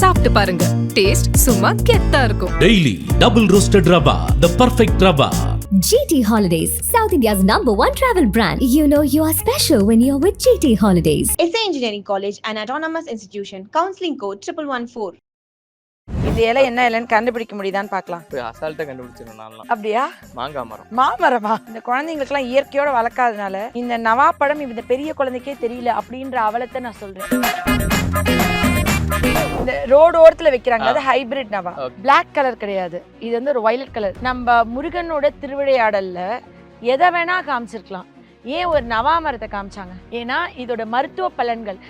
சாப்பிட்டு பாருங்க. டேஸ்ட் சும்மா கெத்தா இருக்கும். Daily double roasted rava the perfect rava. GT Holidays, South India's number one travel brand. You know you are special when you're with GT Holidays. SA Engineering College, an autonomous institution. Counseling code triple one four. இந்த இலை என்ன இலைன்னு கண்டுபிடிக்க முடியுதான்னு பார்க்கலாம். போய் அசால்ட்டா கண்டுபிடிச்சிடும் நான்லாம். அப்படியா? மாங்காய் மரம். மாமரமா? இந்த குழந்தைங்களுக்குலாம் இயற்கையோட வளர்க்காதனால இந்த நவாப்பழம் இந்த பெரிய குழந்தைக்கே தெரியல அப்படின்ற அவலத்தை நான் சொல்றேன். இந்த ரோடு ஓரத்துல வைக்கிறாங்க. அது ஹைபிரிட் நவா. Black கலர் கிடையாது. இது வந்து ஒரு வயலட் கலர் நம்ம முருகனோட திருவிளையாடல்ல எதை வேணா காமிச்சிருக்கலாம். ஏன் ஒரு நவா மரத்தை காமிச்சாங்க? ஏன்னா இதோட மருத்துவ பலன்கள்.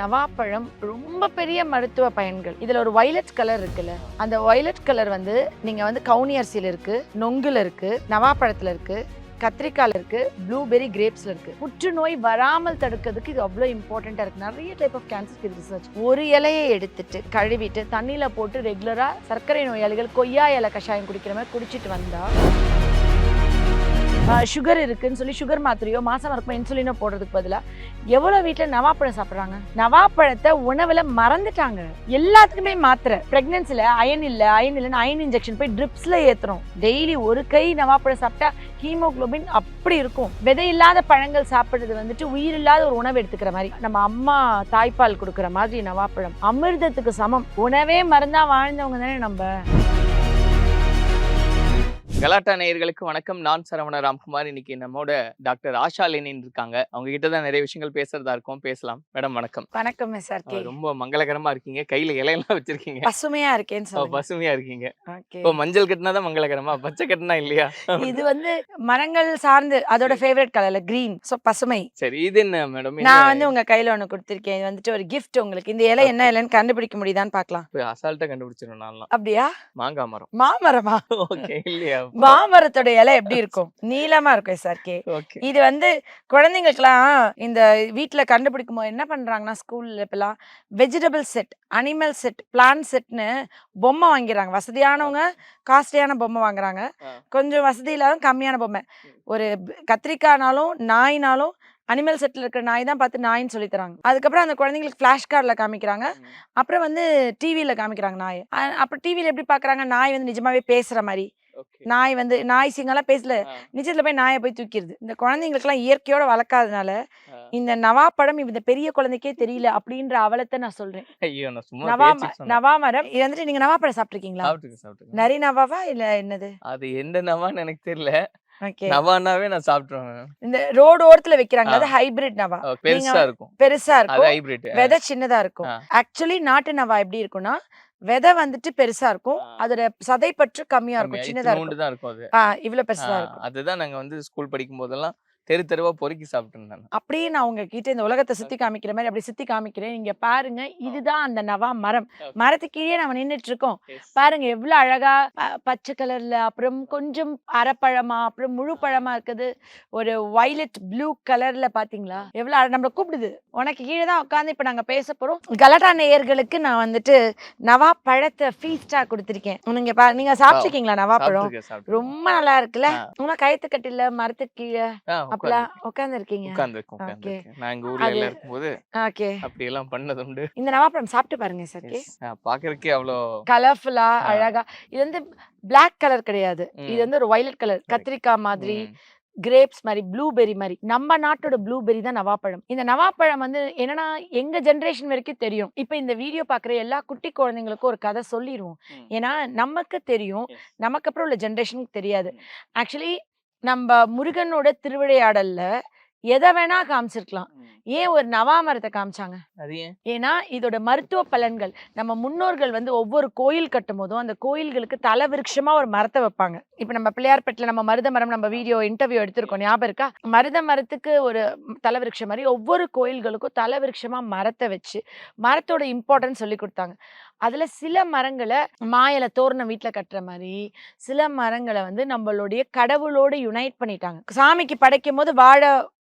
நவாப்பழம் ரொம்ப பெரிய மருத்துவ பயன்கள். இதுல ஒரு வயலட் கலர் இருக்குல்ல. அந்த வயலட் கலர் வந்து நீங்க வந்து கவுனி அரிசியில இருக்கு நொங்குல இருக்கு நவாப்பழத்துல இருக்கு. கத்திரிக்காயில் இருக்குது ப்ளூபெரி கிரேப்ஸில் இருக்குது புற்றுநோய் வராமல் தடுக்கிறதுக்கு இது அவ்வளோ இம்பார்ட்டண்ட்டாக இருக்குது நிறைய டைப் ஆஃப் கேன்சர் இது ரிசர்ச் ஒரு இலையை எடுத்துட்டு கழுவிட்டு தண்ணியில் போட்டு ரெகுலராக சர்க்கரை நோயாளிகள் கொய்யா இலை கஷாயம் குடிக்கிற மாதிரி குடிச்சிட்டு வந்தால் சுகர் இருக்குன்னு சொல்லி சுகர் மாத்திரையோ மாதம் இருக்கும் இன்சுலினோ போடுறதுக்கு பதிலாக எவ்வளோ வீட்டில் நவாப்பழம் சாப்பிட்றாங்க? நவாப்பழத்தை உணவில் மறந்துட்டாங்க. எல்லாத்துக்குமே மாத்திரை. ப்ரெக்னென்சியில் அயன் இல்லை அயன் இல்லைன்னு அயன் இன்ஜெக்ஷன் போய் ட்ரிப்ஸில் ஏற்றுறோம் டெய்லி ஒரு கை நவாப்பழம் சாப்பிட்டா ஹீமோகுளோபின் அப்படி இருக்கும். விதை இல்லாத பழங்கள் சாப்பிட்றது வந்துட்டு உயிர் இல்லாத ஒரு உணவு எடுத்துக்கிற மாதிரி. நம்ம அம்மா தாய்ப்பால் கொடுக்குற மாதிரி நவாப்பழம். அமிர்தத்துக்கு சமம். உணவே மருந்தா வாழ்ந்தவங்க தானே நம்ம. கலாட்டா நேயர்களுக்கு வணக்கம். நான் சரவண ராம்குமார். இன்னைக்கு நம்மோட டாக்டர் ஆஷா லெனின் இருக்காங்க. அவங்க கிட்ட தான் நிறைய விஷயங்கள் பேசுறதா இருக்கும். பேசலாம். மேடம் வணக்கம். வணக்கம் சார் ரொம்ப மங்களகரமா இருக்கீங்க. கையில இலையெல்லாம் வச்சிருக்கீங்க. பசுமையா அஹ் சொல்லுங்க. பசுமையா இருக்கீங்க. இப்போ மஞ்சள் கட்டினாதான் மங்களகரமா? பச்சை கட்டினா இல்லையா? இது வந்து மரங்கள் சார்ந்து அதோட ஃபேவரட் கலர்ல கிரீன் சோ பசுமை. சரி இது என்ன மேடம்? நான் வந்து உங்க கையில ஒண்ணு கொடுத்திருக்கேன். இது வந்துட்டு ஒரு கிஃப்ட் உங்களுக்கு. இந்த இலை என்ன இலைன்னு கண்டுபிடிக்க முடியுதான்னு பார்க்கலாம். போய் அசால்ட்டா கண்டுபிடிச்சிடும் அப்படியா? மாங்காய் மரம். மாமரமா? ஓகே இல்லையா? மாமரத்தோட இலை எப்படி இருக்கும்? நீளமா இருக்கும் சார் கே. ஓகே. இது வந்து குழந்தைங்களுக்குலாம் இந்த வீட்ல கண்டுபிடிக்கும் போது என்ன பண்றாங்கன்னா ஸ்கூல்ல இப்பெல்லாம் vegetable set animal set plant செட்னு பொம்மை வாங்கிறாங்க. வசதியானவங்க காஸ்ட்லியான பொம்மை வாங்குறாங்க. கொஞ்சம் வசதி இல்லாத கம்மியான பொம்மை. ஒரு கத்திரிக்காய்னாலும் நாய்னாலும் அனிமல் செட்டில் இருக்கிற நாய் தான் பார்த்து நாயின்னு சொல்லி தராங்க. அதுக்கப்புறம் அந்த குழந்தைங்களுக்கு ஃப்ளாஷ் கார்டில் காமிக்கிறாங்க. அப்புறம் வந்து டிவியில் காமிக்கிறாங்க நாய். அப்புறம் டிவியில் எப்படி பார்க்குறாங்க? நாய் வந்து நிஜமாவே பேசுகிற மாதிரி. நாய் வந்து நாய் சிங்கம்லாம் பேசல. நிஜத்துல போய் நாயை போய் தூக்கிடுது. இந்த குழந்தைங்களுக்குலாம் இயற்கையோட வளர்க்காதனால. இந்த நவாப்பழம் இந்த பெரிய குழந்தைக்கே தெரியல அப்படின்ற அவலத்தை நான் சொல்றேன். நவா சொன்னேன். நவாமரம் இது வந்துட்டு நீங்க நவாப்பழம் சாப்பிட்டுருக்கீங்களா? சாப்பிட்டுருக்கேன் சாப்பிட்டுருக்கேன். நரி நவாவா இல்ல என்னது? அது எந்த நவான்னு எனக்கு தெரியல. நவானாவே நான் சாப்பிட்டுருவேன் இந்த ரோடு ஓரத்துல வைக்கிறாங்க. அது. ஹைபிரிட் நவா. பெருசா இருக்கும். பெருசா இருக்கும். விதை சின்னதா இருக்கும். ஆக்சுவலி நாட்டு நவா எப்படி இருக்கும்னா விதை வந்துட்டு பெருசா இருக்கும். அதோட சதைப்பற்று கம்மியா இருக்கும். சின்னதா இருக்கும். இவ்வளவு பெருசா இருக்கும். அதுதான் நாங்க வந்து ஸ்கூல் படிக்கும் போதெல்லாம் தெரு தெருவா பொறுக்கி சாப்பிட்டு இருந்தேன் அப்படியே நான் உங்ககிட்ட இந்த உலகத்தை சுத்தி காமிக்கிற மாதிரி அப்படி சுத்தி காமிக்கிறேன். நீங்க பாருங்க இதுதான் அந்த நவா மரம். மரத்துக்கு கீழே நம்ம நின்னுட்டு இருக்கோம் பாருங்க எவ்வளவு அழகா பச்சை கலர்ல அப்புறம் கொஞ்சம் அரைப்பழமா அப்புறம் முழு பழமா இருக்குது. ஒரு வைலட் ப்ளூ கலர்ல பாத்தீங்களா? எவ்வளவு நம்மள கூப்பிடுது. உனக்கு கீழே தான் உட்காந்து இப்ப நாங்க பேச போறோம். கலட்டா நேயர்களுக்கு நான் வந்துட்டு நவா பழத்தை ஃபீஸ்டா கொடுத்திருக்கேன். நீங்க பா நீங்க சாப்பிட்டுருக்கீங்களா நவா பழம். ரொம்ப நல்லா இருக்குல்ல. உங்க கயத்து கட்டில மரத்துக்கு கீழே? உட்கார்ந்து- இருக்கீங்க உட்கார்ந்திருக்கேன், Okay. உட்கார்ந்திருக்கேன். நான் எங்க ஊர்ல எல்லாம் இருக்கும்போது ஓகே அப்படி எல்லாம் பண்ணது உண்டு இந்த நவாப்பழம் சாப்பிட்டு பாருங்க. ஆ, பாக்குறதுக்கே அவ்வளோ கலர்ஃபுல்லா. அழகா இது வந்து Black கலர் கிடையாது இது. வந்து ஒரு வயலட் கலர். கத்திரிக்காய் மாதிரி கிரேப்ஸ் மாதிரி ப்ளூபெரி மாதிரி நம்ம நாட்டோட ப்ளூபெரி தான் நவாப்பழம் இந்த நவாப்பழம் வந்து என்னன்னா எங்க ஜெனரேஷன் வரைக்கும் தெரியும் இப்போ இந்த வீடியோ பார்க்குற எல்லா குட்டி குழந்தைங்களுக்கும் ஒரு கதை சொல்லிடுவோம். ஏன்னா நமக்கு தெரியும். நமக்கு அப்புறம் உள்ள ஜெனரேஷனுக்கு தெரியாது. ஆக்சுவலி நம்ம முருகனோட திருவிளையாடல்ல எதை வேணா காமிச்சிருக்கலாம். ஏன் ஒரு நவாமரத்தை காமிச்சாங்க? அது ஏன்? ஏன்னா இதோட மருத்துவ பலன்கள். நம்ம முன்னோர்கள் வந்து ஒவ்வொரு கோயில் கட்டும் போதும் அந்த கோயில்களுக்கு தல விருட்சமா ஒரு மரத்தை வைப்பாங்க. இப்ப நம்ம பிள்ளையார்பட்டில நம்ம மருத மரம் நம்ம வீடியோ இன்டர்வியூ எடுத்திருக்கோம். ஞாபகம் இருக்கா? மருத மரத்துக்கு ஒரு தல விருட்சம் மாதிரி ஒவ்வொரு கோயில்களுக்கும் தல விருட்சமா மரத்தை வச்சு மரத்தோட இம்பார்ட்டன்ஸ் சொல்லி கொடுத்தாங்க. அதுல சில மரங்களை மாயில தோரணம் வீட்டில் கட்டுற மாதிரி சில மரங்களை வந்து நம்மளுடைய கடவுளோடு யுனைட் பண்ணிட்டாங்க. சாமிக்கு படைக்கும் போது வாழை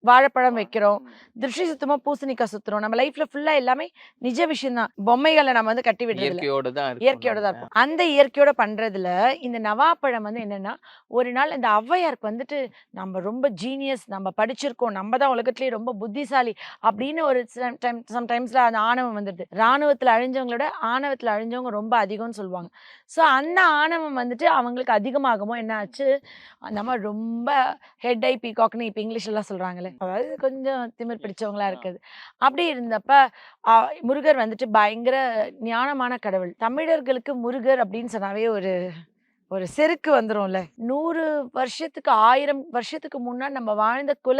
வாழைப்பழம் வைக்கிறோம். திருஷ்டி சுத்தமா பூசணிக்காய் சுத்துறோம். நம்ம லைஃப்ல ஃபுல்லா எல்லாமே நிஜ விஷயம் தான். பொம்மைகளை நம்ம வந்து கட்டி விடுறது. இயற்கையோட தான் இயற்கையோட தான் இருக்கும். அந்த இயற்கையோட பண்றதுல இந்த நவாப்பழம் வந்து என்னன்னா ஒரு நாள் இந்த ஔவையாருக்கு வந்துட்டு நம்ம ரொம்ப ஜீனியஸ் நம்ம படிச்சிருக்கோம். நம்ம தான் உலகத்திலேயே ரொம்ப புத்திசாலி அப்படின்னு ஒரு டைம் சம்டைம்ஸ்ல அந்த ஆணவம் வந்துடுது. ராணுவத்துல அழிஞ்சவங்களோட ஆணவத்துல அழிஞ்சவங்க ரொம்ப அதிகம்னு சொல்லுவாங்க. ஸோ அந்த ஆணவம் வந்துட்டு அவங்களுக்கு அதிகமாகுமோ? என்ன ஆச்சு? நம்ம ரொம்ப ஹெட் ஐ பீகாக்னு இப்போ இங்கிலீஷ்லாம் சொல்றாங்களே அதாவது கொஞ்சம் திமிர் பிடிச்சவங்களா இருக்குது. அப்படி இருந்தப்ப முருகர் வந்துட்டு பயங்கர ஞானமான கடவுள். தமிழர்களுக்கு முருகர் அப்படின்னு சொன்னாவே ஒரு ஒரு செருக்கு வந்துடும்ல நூறு வருஷத்துக்கு ஆயிரம் வருஷத்துக்கு முன்னாடி நம்ம வாழ்ந்த குல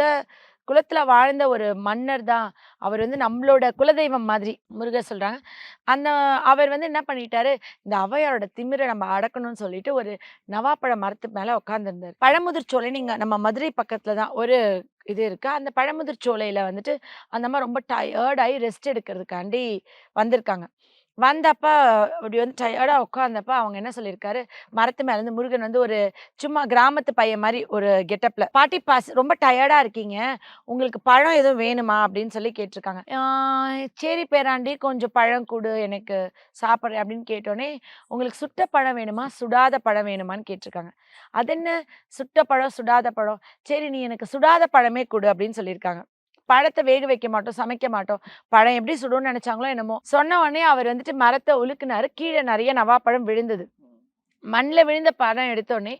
குலத்தில் வாழ்ந்த ஒரு மன்னர் தான். அவர் வந்து நம்மளோட குலதெய்வம் மாதிரி முருக சொல்கிறாங்க அந்த அவர் வந்து என்ன பண்ணிட்டாரு? இந்த அவையாரோட திமிரை நம்ம அடக்கணும்னு சொல்லிட்டு ஒரு நவாப்பழ மரத்து மேலே உட்காந்துருந்தார் பழமுதிர் சோலை நீங்கள் நம்ம மதுரை பக்கத்தில் தான் ஒரு இது இருக்குது அந்த பழமுதிர் சோலையில் வந்துட்டு அந்த மாதிரி ரொம்ப டயர்டாகி ரெஸ்ட் எடுக்கிறதுக்காண்டி வந்திருக்காங்க. வந்தப்ப அப்படி வந்து டயர்டாக உட்காந்தப்ப அவங்க என்ன சொல்லியிருக்காரு? மரத்து மேலேருந்து முருகன் வந்து ஒரு சும்மா கிராமத்து பையன் மாதிரி ஒரு கெட்டப்பில் பாட்டி பாஸ் ரொம்ப டயர்டாக இருக்கீங்க. உங்களுக்கு பழம் எதுவும் வேணுமா? அப்படின்னு சொல்லி கேட்டிருக்காங்க. சரி பேராண்டி கொஞ்சம் பழம் கொடு எனக்கு சாப்பிட்றேன். அப்படின்னு கேட்டோடனே உங்களுக்கு சுட்ட பழம் வேணுமா? சுடாத பழம் வேணுமான்னு கேட்டிருக்காங்க. அது என்ன? சுட்ட பழம் சுடாத பழம்? சரி நீ எனக்கு சுடாத பழமே கொடு. அப்படின்னு சொல்லியிருக்காங்க. பழத்தை வேக வைக்க மாட்டோம் சமைக்க மாட்டோம். பழம் எப்படி சுடும்னு நினைச்சாங்களோ என்னமோ. சொன்ன உடனே அவர் வந்துட்டு மரத்தை உலுக்குனாரு. கீழே நிறைய நவாப்பழம் விழுந்தது. மண்ணில் விழுந்த பழம் எடுத்த உடனே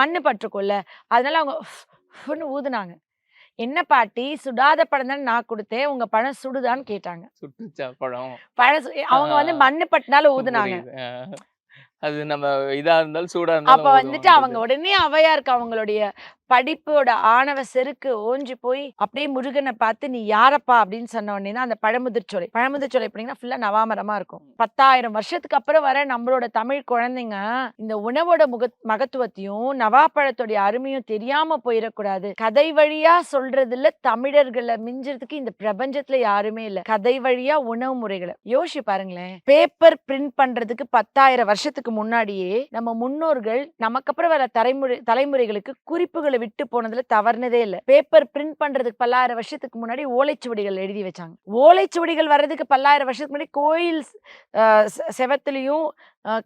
மண்ணு பற்றுக்கும்ல அதனால அவங்க ஊதுனாங்க. என்ன பாட்டி சுடாத பழம் தானே நான் கொடுத்தேன். உங்க பழம் சுடுதான்னு கேட்டாங்க. சுட்டுச்சா பழம்? பழம் அவங்க வந்து. மண்ணு பட்டுனால ஊதுனாங்க. அது நம்ம இதா இருந்தாலும் சூடா அப்ப இருந்தாலும் வந்துட்டு அவங்க உடனே அவையாருக்கு அவங்களுடைய படிப்போட ஆணவ செருக்கு ஓஞ்சி போய் அப்படியே முருகனை பார்த்து நீ யாரப்பா? அப்படின்னு சொன்ன உடனே தான் அந்த பழமுதிர்ச்சோலை பழமுதிர்ச்சோலை எப்படின்னா ஃபுல்லா நவாமரமா இருக்கும். பத்தாயிரம் வருஷத்துக்கு அப்புறம் வர நம்மளோட தமிழ் குழந்தைங்க இந்த உணவோட முக மகத்துவத்தையும் நவாப்பழத்தோடைய அருமையும் தெரியாம போயிடக்கூடாது. கதை வழியா சொல்றதுல தமிழர்களை மிஞ்சறதுக்கு இந்த பிரபஞ்சத்துல யாருமே இல்லை. கதை வழியா உணவு முறைகளை. யோசிச்சு பாருங்களேன். பேப்பர் பிரிண்ட் பண்றதுக்கு பத்தாயிரம் வருஷத்துக்கு முன்னாடியே நம்ம முன்னோர்கள் நமக்கு அப்புறம் வர தலைமுறை தலைமுறைகளுக்கு குறிப்புகளை விட்டு போனதுல தவறுனதே இல்லை. பேப்பர் பிரிண்ட் பண்றதுக்கு பல்லாயிரம் வருஷத்துக்கு முன்னாடி ஓலைச்சுவடிகள் எழுதி வச்சாங்க. ஓலைச்சுவடிகள் வர்றதுக்கு பல்லாயிரம் வருஷத்துக்கு முன்னாடி கோயில் செவத்துலையும்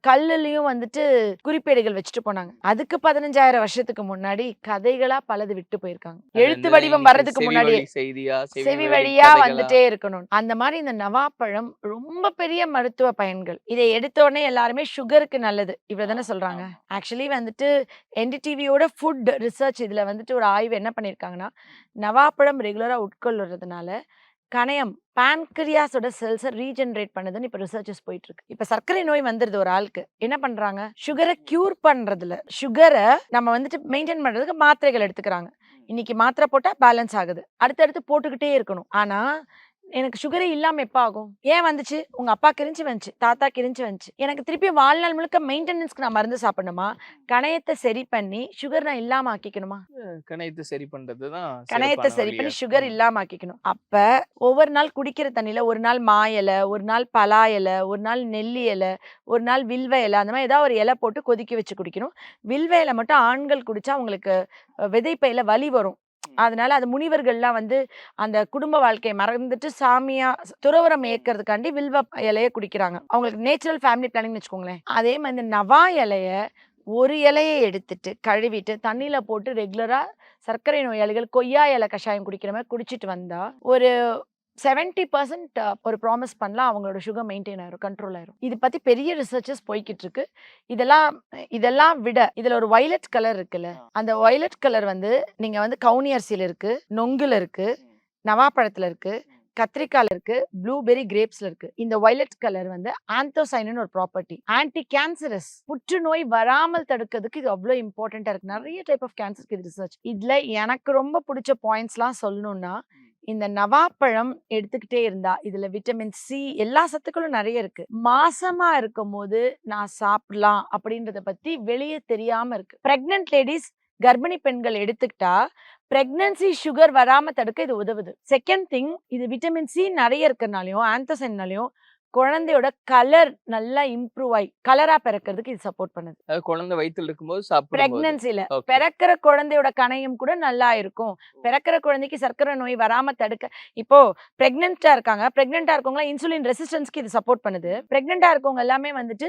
கல்லுலயும் வந்துட்டு குறிப்பேடுகள் வச்சுட்டு போனாங்க. அதுக்கு பதினஞ்சாயிரம் வருஷத்துக்கு முன்னாடி கதைகளா பலது விட்டு போயிருக்காங்க. எழுத்து வடிவம் வர்றதுக்கு செய்தியா செவி வழி வழியா? வந்துட்டே இருக்கணும். அந்த மாதிரி இந்த நவாப்பழம் ரொம்ப பெரிய மருத்துவ பயன்கள். இதை எடுத்த உடனே எல்லாருமே சுகருக்கு நல்லது. இவ்வளவு தானே சொல்றாங்க. ஆக்சுவலி வந்துட்டு என்டிடிவியோட ஃபுட் ரிசர்ச் இதுல வந்துட்டு ஒரு ஆய்வு என்ன பண்ணிருக்காங்கன்னா நவாப்பழம் ரெகுலரா உட்கொள்றதுனால கணையம் பான்கிரியாஸோட செல்ஸை ரீஜெனரேட் பண்ணுதுன்னு இப்போ ரிசர்ச்சஸ் போயிட்டு இருக்கு இப்போ சர்க்கரை நோய் வந்துருது ஒரு ஆளுக்கு. என்ன பண்றாங்க? சுகரை கியூர் பண்றதுல. சுகரை நம்ம வந்துட்டு மெயின்டைன் பண்றதுக்கு மாத்திரைகள் எடுத்துக்கிறாங்க. இன்னைக்கு மாத்திரை போட்டா பேலன்ஸ் ஆகுது. அடுத்தடுத்து போட்டுக்கிட்டே இருக்கணும். ஆனா எனக்கு சுகரே இல்லாம எப்ப ஆகும் ஏன் வந்துச்சு? உங்க அப்பா கிரிஞ்சு வந்துச்சு தாத்தா கிரிஞ்சு வந்துச்சு. எனக்கு திருப்பி வாழ்நாள் முழுக்க மெயின்டெனன்ஸ்க்கு நான் மருந்து சாப்பிடணுமா? கணையத்தை சரி பண்ணி சுகர் நான் இல்லாம ஆக்கிக்கணுமா? கணையத்தை சரி பண்றதுதான் கணையத்தை சிறப்பான சரி பண்ணி. சுகர் இல்லாம ஆக்கிக்கணும். அப்ப ஒவ்வொரு நாள் குடிக்கிற தண்ணியில ஒரு நாள் மா இலை ஒரு நாள் பலா இலை ஒரு நாள் நெல்லி இலை ஒரு நாள் வில்வ இலை அந்த மாதிரி ஏதாவது ஒரு இலை போட்டு கொதிக்க வச்சு குடிக்கணும். வில்வ இலை மட்டும் ஆண்கள் குடிச்சா அவங்களுக்கு விதைப்பையில வலி வரும். அதனால அது முனிவர்கள்லாம் வந்து அந்த குடும்ப வாழ்க்கையை மறந்துட்டு சாமியா துறவரம் ஏற்கிறதுக்காண்டி வில்வ இலைய குடிக்கிறாங்க. அவங்களுக்கு நேச்சுரல் ஃபேமிலி பிளானிங்னு வச்சுக்கோங்களேன். அதே மாதிரி இந்த நவா இலைய ஒரு இலையை எடுத்துட்டு கழுவிட்டு தண்ணியில போட்டு ரெகுலரா சர்க்கரை நோயாளிகள் கொய்யா இலை கஷாயம் குடிக்கிற மாதிரி குடிச்சிட்டு வந்தா ஒரு செவன்டி பர்சன்ட் ஒரு ப்ராமிஸ் பண்ணலாம் அவங்களோட சுகர் மெயின்டைன் ஆயிரும் கண்ட்ரோல் ஆயிரும். இது பத்தி பெரிய ரிசர்ச்சஸ் போய்கிட்டு இருக்கு. இதெல்லாம் இதெல்லாம் விட இதுல ஒரு வயலட் கலர் இருக்குல்ல அந்த வயலட் கலர் வந்து நீங்க வந்து கவுனி அரிசியில இருக்கு நொங்குல இருக்கு நவாப்பழத்துல இருக்கு கத்திரிக்கால இருக்கு ப்ளூபெரி கிரேப்ஸ்ல இருக்கு. இந்த வயலட் கலர் வந்து ஆந்தோசைன் ஒரு ப்ராப்பர்ட்டி ஆன்டி கேன்சரஸ் புற்றுநோய் வராமல் தடுக்கிறதுக்கு இது அவ்வளோ இம்பார்ட்டண்டா இருக்கு. நிறைய டைப் ஆஃப் கேன்சருக்கு இது ரிசர்ச் இதுல எனக்கு ரொம்ப பிடிச்ச பாயிண்ட்ஸ்லாம் சொல்லணும்னா இந்த நவாப்பழம் எடுத்துக்கிட்டே இருந்தா இதுல விட்டமின் சி எல்லா சத்துக்களும் நிறைய இருக்கு. மாசமா இருக்கும் போது நான் சாப்பிடலாம் அப்படின்றத பத்தி வெளியே தெரியாம இருக்கு. பிரெக்னன்ட் லேடிஸ் கர்ப்பிணி பெண்கள் எடுத்துக்கிட்டா பிரெக்னன்சி சுகர் வராம தடுக்க இது உதவுது. செகண்ட் திங் இது விட்டமின் சி நிறைய இருக்கிறனாலையும் ஆந்தசைன்னாலையும் குழந்தையோட கலர் நல்லா இம்ப்ரூவ் ஆகி கலரா பிறக்கிறதுக்கு இது சப்போர்ட் பண்ணுது. குழந்தை வயித்துல இருக்கும்போது பிரெக்னன்சில. பிறக்கிற குழந்தையோட கணையம் கூட நல்லா இருக்கும். பிறக்கிற குழந்தைக்கு சர்க்கரை நோய் வராம தடுக்க இப்போ பிரெக்னெண்டா இருக்காங்க. பிரெக்னெண்டா இருக்கவங்க இன்சுலின் ரெசிஸ்டன்ஸ்க்கு இது சப்போர்ட் பண்ணுது. பிரெக்னெண்டா இருக்கவங்க எல்லாமே வந்துட்டு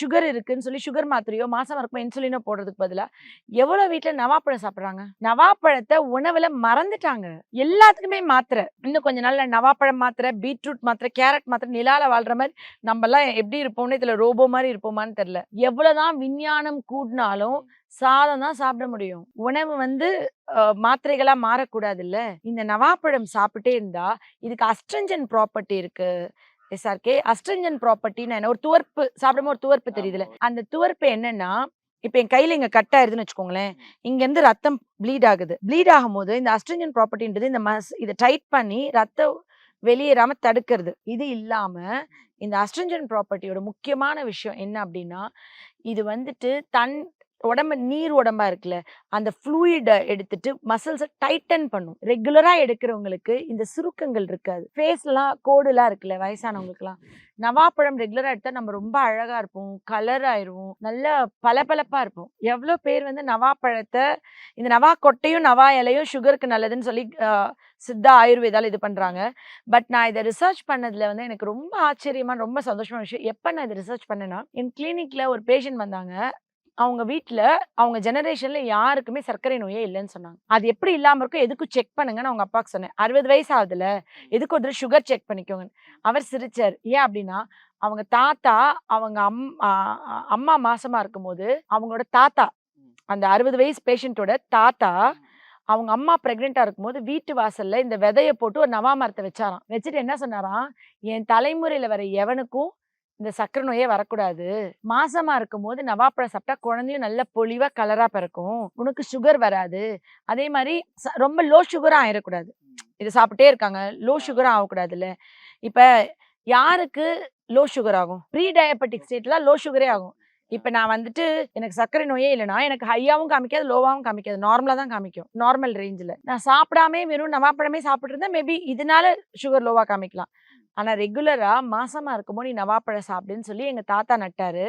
சுகர் இருக்குன்னு சொல்லி சுகர் மாத்திரையோ மாசம் இருக்கும் இன்சுலினோ போடுறதுக்கு பதிலா எவ்வளவு வீட்ல நவாப்பழம் சாப்பிடுறாங்க? நவாப்பழத்தை உணவுல மறந்துட்டாங்க. எல்லாத்துக்குமே மாத்திரை. இன்னும் கொஞ்ச நாள்ல நவாப்பழம் மாத்திரை பீட்ரூட் மாத்திரை கேரட் மாத்திரை நிலால வாழ்ற மாதிரி நம்ம எல்லாம் எப்படி இருப்போம்னு இதுல ரோபோ மாதிரி இருப்போமான்னு தெரியல. எவ்வளவுதான் விஞ்ஞானம் கூடினாலும் சாதம் தான் சாப்பிட முடியும். உணவு வந்து மாத்திரைகளா மாறக்கூடாது இல்ல இந்த நவாப்பழம் சாப்பிட்டே இருந்தா இதுக்கு அஸ்ட்ரஞ்சன் ப்ராப்பர்ட்டி இருக்கு. எஸ்ஆர்கே அஸ்ட்ரஞ்சன் ப்ராப்பர்ட்டின்னு என்ன ஒரு துவர்ப்பு சாப்பிடும்போது ஒரு துவர்ப்பு தெரியுதுல அந்த துவர்ப்பு என்னன்னா இப்ப என் கையில இங்க கட் ஆயிருதுன்னு வச்சுக்கோங்களேன் இங்க இருந்து ரத்தம் ப்ளீட் ஆகுது. ப்ளீட் ஆகும்போது இந்த அஸ்ட்ரஞ்சன் ப்ராப்பர்ட்டின்றது இந்த மஸ் இதை டைட் பண்ணி ரத்தம் வெளியேறாம தடுக்கிறது. இது இல்லாம இந்த அஸ்ட்ரிஞ்சன் ப்ராப்பர்ட்டியோட முக்கியமான விஷயம் என்ன அப்படின்னா இது வந்துட்டு தன் உடம்பு நீர் உடம்பா இருக்குல்ல அந்த ஃப்ளூயிடை எடுத்துட்டு மசில்ஸை டைட்டன் பண்ணும். ரெகுலரா எடுக்கிறவங்களுக்கு இந்த சுருக்கங்கள் இருக்காது. ஃபேஸ்லாம் கோடுலாம் இருக்குல்ல வயசானவங்களுக்குலாம் நவாப்பழம் ரெகுலரா எடுத்தா நம்ம ரொம்ப அழகா இருப்போம் கலர் ஆயிடுவோம் நல்லா பளபளப்பா இருப்போம். எவ்வளோ பேர் வந்து நவாப்பழத்தை இந்த நவா கொட்டையும் நவா இலையும் சுகருக்கு நல்லதுன்னு சொல்லி சித்தா ஆயுர்வேதால இது பண்றாங்க. பட் நான் இதை ரிசர்ச் பண்ணதுல வந்து எனக்கு ரொம்ப ஆச்சரியமான ரொம்ப சந்தோஷமான விஷயம். எப்போ நான் இதை ரிசர்ச் பண்ணேன்னா என் கிளினிக்ல ஒரு பேஷண்ட் வந்தாங்க. அவங்க வீட்ல அவங்க ஜெனரேஷன்ல யாருக்குமே சர்க்கரை நோயே இல்லைன்னு சொன்னாங்க. அது எப்படி இல்லாம இருக்கும்? எதுக்கும் செக் பண்ணுங்கன்னு அவங்க அப்பாவுக்கு சொன்னேன் அறுபது வயசு ஆகுதுல எதுக்கு ஒரு தடவை சுகர் செக் பண்ணிக்கோங்க அவர் சிரிச்சார். ஏன் அப்படின்னா அவங்க தாத்தா அவங்க அம் அம்மா மாசமா இருக்கும்போது அவங்களோட தாத்தா அந்த அறுபது வயசு பேஷண்ட்டோட தாத்தா அவங்க அம்மா பிரெக்னெண்டா இருக்கும்போது வீட்டு வாசல்ல இந்த விதைய போட்டு ஒரு நவா மரத்தை வச்சாராம். வச்சுட்டு என்ன சொன்னாராம்? என் தலைமுறையில வர எவனுக்கும் இந்த சக்கரை நோயே வரக்கூடாது. மாசமா இருக்கும்போது நவாப்பழம் சாப்பிட்டா குழந்தையும் நல்ல பொலிவா கலரா பிறக்கும். உனக்கு சுகர் வராது. அதே மாதிரி ச- ரொம்ப லோ சுகரா ஆயிடக்கூடாது இதை சாப்பிட்டே இருக்காங்க. லோ சுகரா ஆகக்கூடாதுல்ல. இப்ப யாருக்கு லோ சுகர் ஆகும்? ப்ரீ டயபெட்டிக் ஸ்டேட்லாம் லோ சுகரே ஆகும். இப்ப நான் வந்துட்டு எனக்கு சர்க்கரை நோயே இல்லைனா எனக்கு ஹையாவும் காமிக்காது லோவாவும் காமிக்காது. நார்மலா தான் காமிக்கும். நார்மல் ரேஞ்சில் நான் சாப்பிடாமே வெறும் நவாப்பழமே சாப்பிட்டு மேபி இதனால சுகர் லோவா காமிக்கலாம். ஆனால் ரெகுலராக மாசமாக இருக்கும்போது நீ நவாப்பழம் சாப்பிடுன்னு சொல்லி எங்கள் தாத்தா நட்டார்.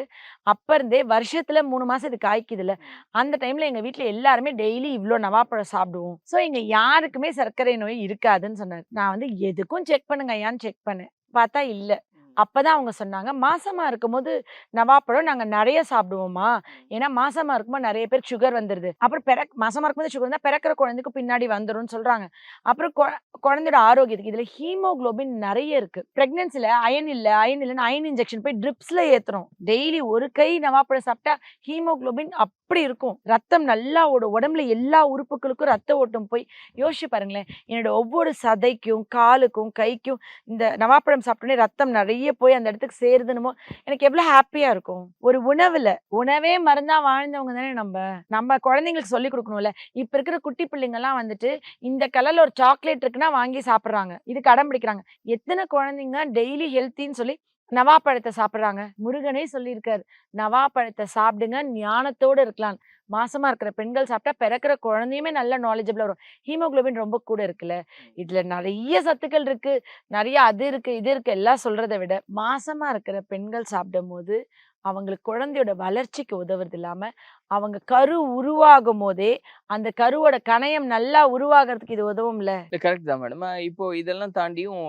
அப்போ இருந்தே வருஷத்தில் மூணு மாதம் இது காய்க்குதுல்ல அந்த டைமில் எங்கள் வீட்டில் எல்லாருமே டெய்லி இவ்வளோ நவாப்பழம் சாப்பிடுவோம். ஸோ இங்கே யாருக்குமே சர்க்கரை நோய் இருக்காதுன்னு சொன்னார். நான் வந்து எதுக்கும் செக் பண்ணுங்க ஐயான்னு செக் பண்ணேன் பார்த்தா இல்லை. அப்பதான் அவங்க சொன்னாங்க. மாசமா இருக்கும்போது நவாப்பழம் நாங்க நிறைய சாப்பிடுவோமா ஏன்னா மாசமா இருக்கும்போது நிறைய பேர் சுகர் வந்துருது. அப்புறம் பிறக் மாசமா இருக்கும்போது சுகர் இருந்தா பிறக்கிற குழந்தைக்கு பின்னாடி வந்துரும்னு சொல்றாங்க. அப்புறம் குழ- குழந்தையோட ஆரோக்கியத்துக்கு இதுல ஹீமோகுளோபின் நிறைய இருக்கு. பிரெக்னன்சில அயன் இல்ல அயன் இல்லைன்னு அயன் இன்ஜெக்ஷன் போய் ட்ரிப்ஸ்ல ஏத்துறோம். டெய்லி ஒரு கை நவாப்பழம் சாப்பிட்டா ஹீமோகுளோபின் அப்படி இருக்கும். ரத்தம் நல்லா ஓடும். உடம்புல எல்லா உறுப்புகளுக்கும் ரத்த ஓட்டம் போய் யோசிச்சு பாருங்களேன். என்னோட ஒவ்வொரு சதைக்கும் காலுக்கும் கைக்கும் இந்த நவாப்பழம் சாப்பிட்டோன்னே ரத்தம் நிறைய போய் அந்த இடத்துக்கு சேருதுன்னு எனக்கு எவ்வளவு ஹாப்பியா இருக்கும். ஒரு உணவுல உணவே மருந்தா வாழ்ந்தவங்க தானே நம்ம. நம்ம குழந்தைங்களுக்கு சொல்லி கொடுக்கணும்ல. இப்ப இருக்கிற குட்டி பிள்ளைங்க எல்லாம் வந்துட்டு இந்த கலர்ல ஒரு சாக்லேட் இருக்குன்னா வாங்கி சாப்பிடுறாங்க. இது அடம் பிடிக்கிறாங்க. எத்தனை குழந்தைங்க டெய்லி ஹெல்த்தின்னு சொல்லி நவாப்பழத்தை சாப்பிடுறாங்க. முருகனே சொல்லியிருக்காரு நவாப்பழத்தை சாப்பிடுங்க ஞானத்தோட இருக்கலாம். மாசமா இருக்கிற பெண்கள் சாப்பிட்டா பிறக்கிற குழந்தையுமே நல்ல நாலேஜபிளா வரும். ஹீமோகுளோபின் ரொம்ப கூட இருக்குல்ல. இதுல நிறைய சத்துக்கள் இருக்கு. நிறைய அது இருக்கு இது இருக்கு எல்லாம் சொல்றதை விட மாசமா இருக்கிற பெண்கள் சாப்பிடும் போது அவங்களுக்கு குழந்தையோட வளர்ச்சிக்கு உதவுறது இல்லாம அவங்க கரு உருவாகும் போதே அந்த கருவோட கணையம் நல்லா உருவாகிறதுக்கு இது உதவும்ல? கரெக்ட் தான் மேடம் இப்போ இதெல்லாம் தாண்டியும்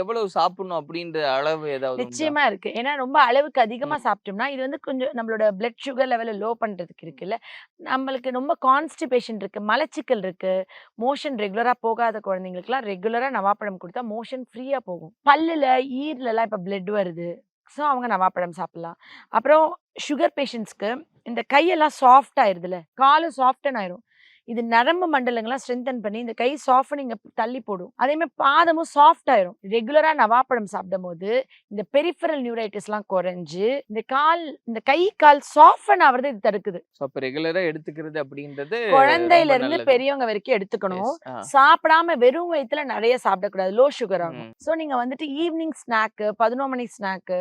எவ்வளவு சாப்பிடணும் அப்படின்ற அளவு ஏதாவது? நிச்சயமா இருக்கு. ஏன்னா ரொம்ப அளவுக்கு அதிகமா சாப்பிட்டோம்னா இது வந்து கொஞ்சம் நம்மளோட பிளட் சுகர் லெவலை லோ பண்றதுக்கு இருக்குல்ல. நம்மளுக்கு ரொம்ப கான்ஸ்டிபேஷன் இருக்கு மலச்சிக்கல் இருக்கு. மோஷன் ரெகுலரா போகாத குழந்தைங்களுக்குலாம் ரெகுலரா நவாப்பழம் கொடுத்தா மோஷன் ஃப்ரீயா போகும். பல்லுல ஈரல எல்லாம் இப்ப பிளட் வருது. ஸோ அவங்க நவாப்பழம் சாப்பிடலாம். அப்புறம் சுகர் பேஷண்ட்ஸ்க்கு இந்த கையெல்லாம் சாஃப்ட் ஆயிருதுல காலும் சாஃப்டன் ஆயிரும். இது நரம்பு மண்டலங்கள்லாம் ஸ்ட்ரென்தன் பண்ணி இந்த கை சாஃப்டனிங் தள்ளி போடும். அதே மாதிரி பாதமும் சாஃப்ட் ஆயிரும். ரெகுலரா நவாப்பழம் சாப்பிடும் போது இந்த பெரிஃபரல் நியூரைட்டிஸ்லாம் குறைஞ்சு இந்த கால் இந்த கை கால் சாஃப்டன் ஆவறது இது தடுக்குது. ரெகுலரா எடுத்துக்கிறது அப்படின்றது குழந்தையில இருந்து. பெரியவங்க வரைக்கும் எடுத்துக்கணும். சாப்பிடாம வெறும் வயித்துல நிறைய சாப்பிடக்கூடாது. லோ சுகர் ஆகும். சோ நீங்க வந்துட்டு ஈவினிங் ஸ்நாக்கு பதினோரு மணி ஸ்நாக்கு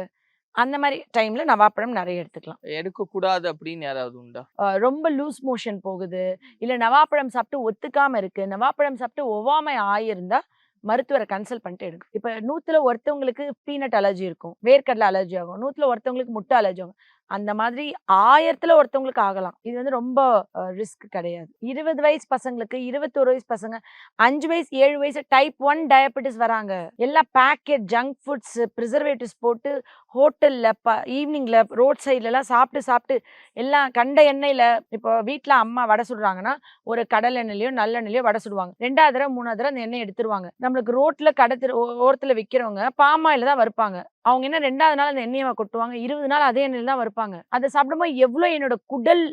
அந்த மாதிரி டைம்ல நவாப்பழம் நிறைய எடுத்துக்கலாம். எடுக்க கூடாது அப்படின்னு யாராவது உண்டா? அஹ் ரொம்ப லூஸ் மோஷன் போகுது. இல்ல நவாப்பழம் சாப்பிட்டு ஒத்துக்காம இருக்கு. நவாப்பழம் சாப்பிட்டு ஒவ்வாமை ஆயிருந்தா மருத்துவரை கன்சல்ட் பண்ணிட்டு எடுக்கும் இப்போ நூத்துல ஒருத்தவங்களுக்கு பீனட் அலர்ஜி இருக்கும். வேர்க்கடலை அலர்ஜி ஆகும். நூத்துல ஒருத்தவங்களுக்கு முட்டை அலர்ஜி ஆகும். அந்த மாதிரி ஆயிரத்துல ஒருத்தவங்களுக்கு ஆகலாம். இது வந்து ரொம்ப ரிஸ்க் கிடையாது. இருபது வயசு பசங்களுக்கு இருபத்தோரு வயசு பசங்க அஞ்சு வயசு ஏழு வயசு டைப் ஒன் டயபெட்டிஸ் வராங்க. எல்லாம் பேக்கெட் ஜங்க் ஃபுட்ஸ் ப்ரிசர்வேட்டிவ்ஸ் போட்டு ஹோட்டல்ல ப ஈவினிங்ல ரோட் சைட்ல எல்லாம் சாப்பிட்டு சாப்பிட்டு எல்லாம் கண்ட எண்ணெயில இப்போ வீட்டில் அம்மா வடை சுடுறாங்கன்னா ஒரு கடல் எண்ணெயிலயோ நல்லெண்ணெயிலயோ வடை சுடுவாங்க. ரெண்டாவது தடவை மூணாவது தடவை அந்த எண்ணெய் எடுத்துருவாங்க. நம்மளுக்கு ரோட்ல கடை தெரு ஓ- ஓரத்துல விக்கிறவங்க பாமாயில தான் வறுப்பாங்க. அவங்க என்ன ரெண்டாவது நாள் அந்த எண்ணெயை கொட்டுவாங்க இருபது நாள் அதே எண்ணெயில் தான் வறுப்பாங்க. அதை சாப்பிடும்போது எவ்வளோ என்னோட குடல்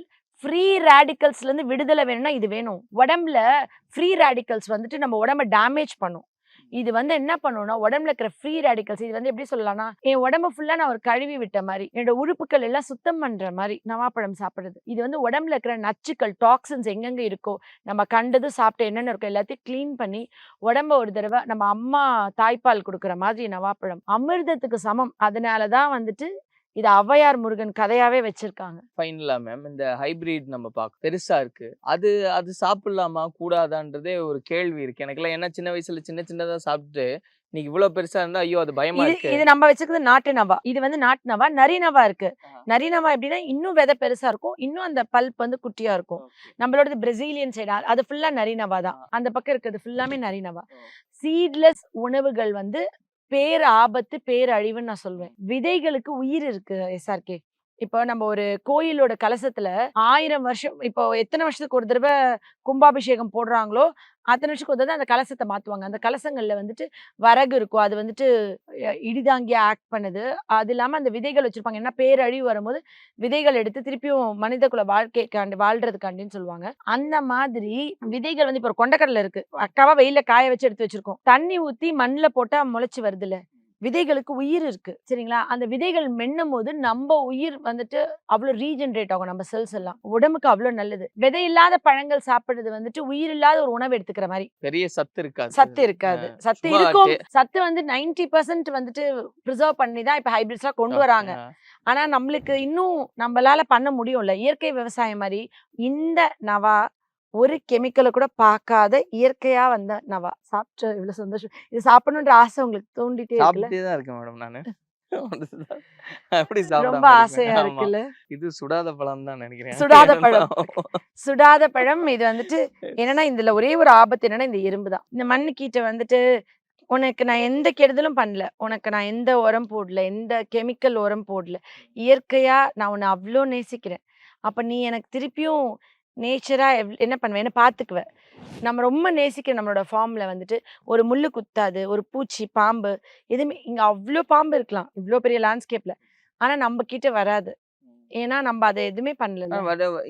ஃப்ரீ ரேடிக்கல்ஸ்லேருந்து விடுதலை வேணும்னா இது வேணும். உடம்புல ஃப்ரீ ரேடிக்கல்ஸ் வந்துட்டு நம்ம உடம்ப டேமேஜ் பண்ணும். இது வந்து என்ன பண்ணும்னா உடம்புல இருக்கிற ஃப்ரீ ரேடிக்கல்ஸ் இது வந்து எப்படி சொல்லலாம்னா என் உடம்பு ஃபுல்லா நான் ஒரு கழுவி விட்ட மாதிரி என்னோட உறுப்புகள் எல்லாம் சுத்தம் பண்ற மாதிரி நவாப்பழம் சாப்பிடுறது. இது வந்து உடம்புல இருக்கிற நச்சுக்கள் டாக்ஸின்ஸ் எங்கெங்க இருக்கோ நம்ம கண்டது சாப்பிட்டு என்னென்ன இருக்கோ எல்லாத்தையும் க்ளீன் பண்ணி உடம்ப ஒரு தடவை நம்ம அம்மா தாய்ப்பால் கொடுக்குற மாதிரி நவாப்பழம் அமிர்தத்துக்கு சமம். அதனால தான் வந்துட்டு இது ஔவையார் முருகன் கதையாவே வச்சிருக்காங்க. ஃபைனலா மேம் இந்த ஹைபிரிட் நம்ம பார்க்க பெருசா இருக்கு. அது அது சாப்பிடலாமா? கூடாதான்றதே ஒரு கேள்வி இருக்கு. எனக்குலாம் ஏன்னா சின்ன வயசுல சின்ன சின்னதா சாப்பிட்டு இன்னைக்கு இவ்வளவு பெருசா இருந்தா ஐயோ அது பயமா இது இருக்கு. இது நம்ம வச்சுக்கிறது நாட்டு நவா. இது வந்து நாட்டு நவா. நரி நவா இருக்கு. நரி நவா எப்படின்னா இன்னும் விதை பெருசா இருக்கும். இன்னும் அந்த பல்ப் வந்து குட்டியா இருக்கும். நம்மளோடது பிரசீலியன் சைடு அது ஃபுல்லா நரி நவா தான். அந்த பக்கம் இருக்கிறது ஃபுல்லாமே நரி நவா. சீட்லெஸ் உணவுகள் வந்து பேர் ஆபத்து பேரழிவுன்னு நான் சொல்வேன். விதைகளுக்கு உயிர் இருக்கு எஸ்ஆர்கே இப்போ நம்ம ஒரு கோயிலோட கலசத்துல ஆயிரம் வருஷம் இப்போ எத்தனை வருஷத்துக்கு ஒரு தடவை கும்பாபிஷேகம் போடுறாங்களோ அத்தனை வருஷத்துக்கு ஒரு தடவை அந்த கலசத்தை மாத்துவாங்க. அந்த கலசங்கள்ல வந்துட்டு வரகு இருக்கும். அது வந்துட்டு இடிதாங்கியாக இடிதாங்கியா ஆக்ட் பண்ணுது. அது இல்லாம அந்த விதைகள் வச்சிருப்பாங்க. ஏன்னா பேரழிவு வரும்போது விதைகள் எடுத்து திருப்பியும் மனித குல வாழ்க்கைக்காண்டி வாழ்றதுக்காண்டின்னு சொல்லுவாங்க. அந்த மாதிரி விதைகள் வந்து இப்போ ஒரு கொண்டக்கடலை இருக்கு. அக்காவாக வெயிலில் காய வச்சு எடுத்து வச்சிருக்கோம். தண்ணி ஊத்தி மண்ணில் போட்டா முளைச்சி வருதுல்ல. விதைகளுக்கு உயிர் இருக்கு. சரிங்களா? அந்த விதைகள் மென்னும் போது நம்ம உயிர் வந்துட்டு அவ்வளவு ரீஜென்ரேட் ஆகும் நம்ம செல்ஸ் எல்லாம். உடம்புக்கு அவ்வளவு நல்லது. விதை இல்லாத பழங்கள் சாப்பிடுறது வந்துட்டு உயிர் இல்லாத ஒரு உணவு எடுத்துக்கிற மாதிரி பெரிய சத்து இருக்காது. சத்து இருக்காது. சத்து இருக்கும். சத்து வந்து 90% பர்சன்ட் வந்துட்டு ப்ரிசர்வ் பண்ணி தான் இப்ப ஹைபிரிட்ஸ்லாம் கொண்டு வராங்க. ஆனா நம்மளுக்கு இன்னும் நம்மளால பண்ண முடியும்ல. இயற்கை விவசாயம் மாதிரி இந்த நவா ஒரு கெமிக்கலை கூட பார்க்காத இயற்கையா வந்த நவா சாப்பிட்டு இவ்வளவு சந்தோஷம். இது சாப்பிடணுன்ற ஆசை உங்களுக்கு தூண்டிட்டே தான் இருக்கேன் மேடம் நானு. ரொம்ப ஆசையா. இருக்குல்ல? இது சுடாத பழம் தான் நினைக்கிறேன். சுடாத பழம். சுடாத பழம். இது வந்துட்டு என்னன்னா இதுல ஒரே ஒரு ஆபத்து என்னன்னா இந்த தான். இந்த மண்ணு கீட்டை வந்துட்டு உனக்கு நான் எந்த கெடுதலும் பண்ணல. உனக்கு நான் எந்த உரம் போடல. எந்த கெமிக்கல் உரம் போடல. இயற்கையா நான் உன்னை அவ்வளோ நேசிக்கிறேன். அப்ப நீ எனக்கு திருப்பியும் நேச்சரா என்ன பண்ணுவேன்னு பார்த்துக்குவ நம்ம ரொம்ப நேசிக்கிற நம்மளோட ஃபார்ம்ல வந்துட்டு ஒரு முள்ளு குத்தாது ஒரு பூச்சி பாம்பு எதுவுமே இங்க அவ்வளோ பாம்பு இருக்கலாம். இவ்வளோ பெரிய லேண்ட்ஸ்கேப்ல ஆனா நம்ம கிட்ட வராது. ஏன்னா நம்ம அதை எதுவுமே பண்ணல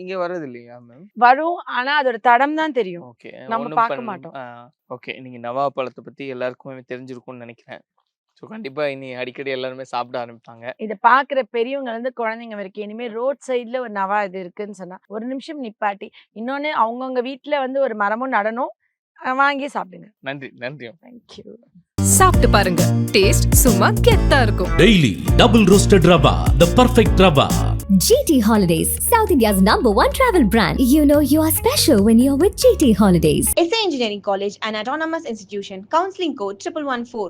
இங்க வர்றது இல்லையா மேம் வரும். ஆனா அதோட தடம் தான் தெரியும். நம்ம பார்க்க மாட்டோம். ஓகே. நீங்க நவா பழத்தை பத்தி எல்லாருக்குமே தெரிஞ்சிருக்கும்னு நினைக்கிறேன். ஸோ கண்டிப்பா இனி அடிக்கடி எல்லாருமே சாப்பிட ஆரம்பிப்பாங்க இத பாக்குற பெரியவங்க இருந்து குழந்தைங்க வரைக்கும் இனிமே ரோட் சைடுல ஒரு நவா இது இருக்குன்னு சொன்னா ஒரு நிமிஷம் நிப்பாட்டி இன்னொன்னு அவங்கவுங்க வீட்ல வந்து ஒரு மரமும் நடணும் அஹ் வாங்கி சாப்பிடுங்க நன்றி நன்றி தேங்க்யூ சாப்பிட்டு பாருங்க டேஸ்ட் சும்மா கெத்தா இருக்கும் Daily double roasted rava, the perfect rava. GT Holidays, South India's number one travel brand. You know you are special when you're with GT Holidays. SA Engineering College, an autonomous institution. Counseling code triple one four.